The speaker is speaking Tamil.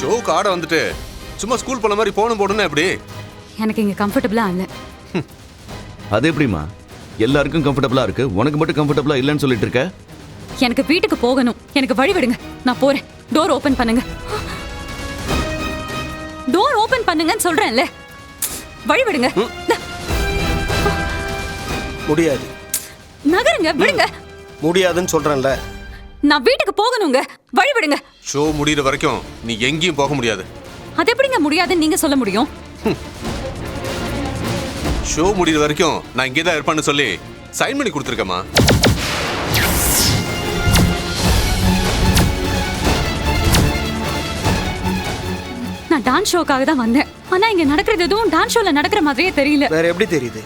ஷோவுக்கு ஆட வந்துட்டு சும்மா ஸ்கூல் போன மாதிரி போகணும் போடணும் எப்படி? எனக்கு இங்க கம்ஃபர்டபுளா இல்ல. அது எப்படிம்மா? எல்லாருக்கும் கம்ஃபர்டபுளா இருக்கு. உனக்கு மட்டும் கம்ஃபர்டபுளா இல்லைன்னு சொல்லிட்டு இருக்க? எனக்கு வீட்டுக்கு போகணும். எனக்கு வழி விடுங்க. நான் போறேன். டோர் ஓபன் பண்ணுங்க. டோர் ஓபன் பண்ணுங்கன்னு சொல்றேன்ல. வழி விடுங்க. முடியாது. நகருங்க விடுங்க. முடியாதுன்னு சொல்றேன்ல. நான் வீட்டுக்கு போகணுங்க. வழி விடுங்க ஷோ முடியிற வரைக்கும் நீ எங்கேயும் போக முடியாது. அது எப்படிங்க முடியாதுன்னு நீங்க சொல்ல முடியும்? ஷோ முடியிற வரைக்கும் நான் இங்கே தான் இருப்பேன்னு சொல்லி சைன் பண்ணி கொடுத்துருக்கேம்மா. நான் டான்ஸ் ஷோக்காக தான் வந்தேன். ஆனா இங்க நடக்கிறது எதுவும் டான்ஸ் ஷோல நடக்கிற மாதிரியே தெரியல. வேற எப்படி தெரியுது?